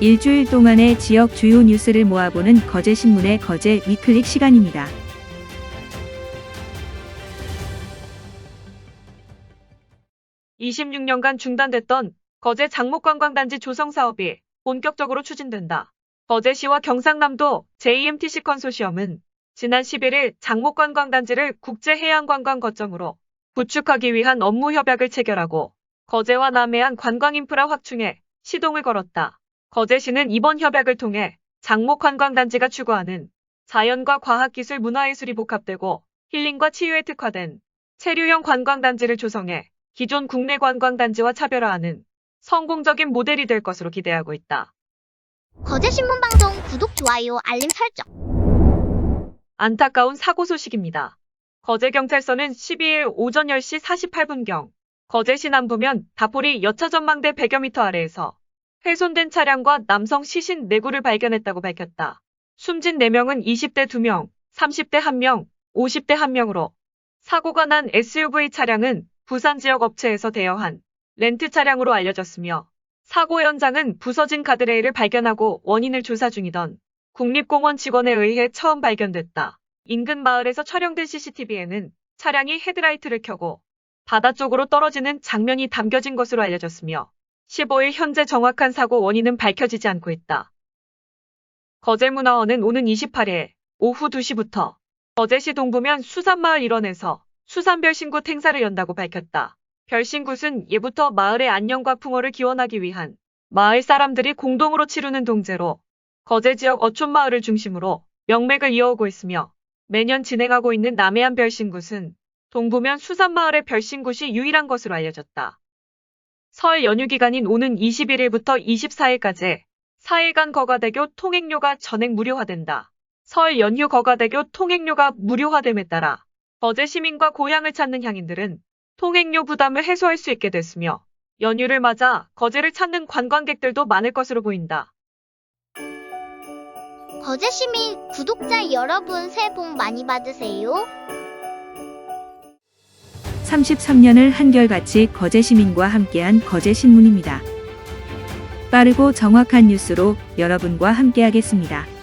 일주일 동안의 지역 주요 뉴스를 모아보는 거제신문의 거제 위클릭 시간입니다. 이 26년간 중단됐던 거제 장목관광단지 조성 사업이 본격적으로 추진된다. 거제시와 경상남도 JMTC 컨소시엄은 지난 11일 장목관광단지를 국제해양관광 거점으로 구축하기 위한 업무 협약을 체결하고 거제와 남해안 관광인프라 확충에 시동을 걸었다. 거제시는 이번 협약을 통해 장목관광단지가 추구하는 자연과 과학기술 문화예술이 복합되고 힐링과 치유에 특화된 체류형 관광단지를 조성해 기존 국내 관광단지와 차별화하는 성공적인 모델이 될 것으로 기대하고 있다. 거제신문방송 구독, 좋아요, 알림 설정. 안타까운 사고 소식입니다. 거제경찰서는 12일 오전 10시 48분경 거제시 남부면 다포리 여차전망대 100여 미터 아래에서 훼손된 차량과 남성 시신 4구를 발견했다고 밝혔다. 숨진 4명은 20대 2명, 30대 1명, 50대 1명으로 사고가 난 SUV 차량은 부산 지역 업체에서 대여한 렌트 차량으로 알려졌으며 사고 현장은 부서진 가드레일을 발견하고 원인을 조사 중이던 국립공원 직원에 의해 처음 발견됐다. 인근 마을에서 촬영된 CCTV에는 차량이 헤드라이트를 켜고 바다 쪽으로 떨어지는 장면이 담겨진 것으로 알려졌으며 15일 현재 정확한 사고 원인은 밝혀지지 않고 있다. 거제문화원은 오는 28일 오후 2시부터 거제시 동부면 수산마을 일원에서 수산별신굿 행사를 연다고 밝혔다. 별신굿은 예부터 마을의 안녕과 풍어를 기원하기 위한 마을 사람들이 공동으로 치르는 동제로 거제 지역 어촌마을을 중심으로 명맥을 이어오고 있으며 매년 진행하고 있는 남해안 별신굿은 동부면 수산마을의 별신굿이 유일한 것으로 알려졌다. 설 연휴 기간인 오는 21일부터 24일까지 4일간 거가대교 통행료가 전액 무료화된다. 설 연휴 거가대교 통행료가 무료화됨에 따라 거제 시민과 고향을 찾는 향인들은 통행료 부담을 해소할 수 있게 됐으며 연휴를 맞아 거제를 찾는 관광객들도 많을 것으로 보인다. 거제 시민 구독자 여러분 새해 복 많이 받으세요. 33년을 한결같이 거제 시민과 함께한 거제 신문입니다. 빠르고 정확한 뉴스로 여러분과 함께하겠습니다.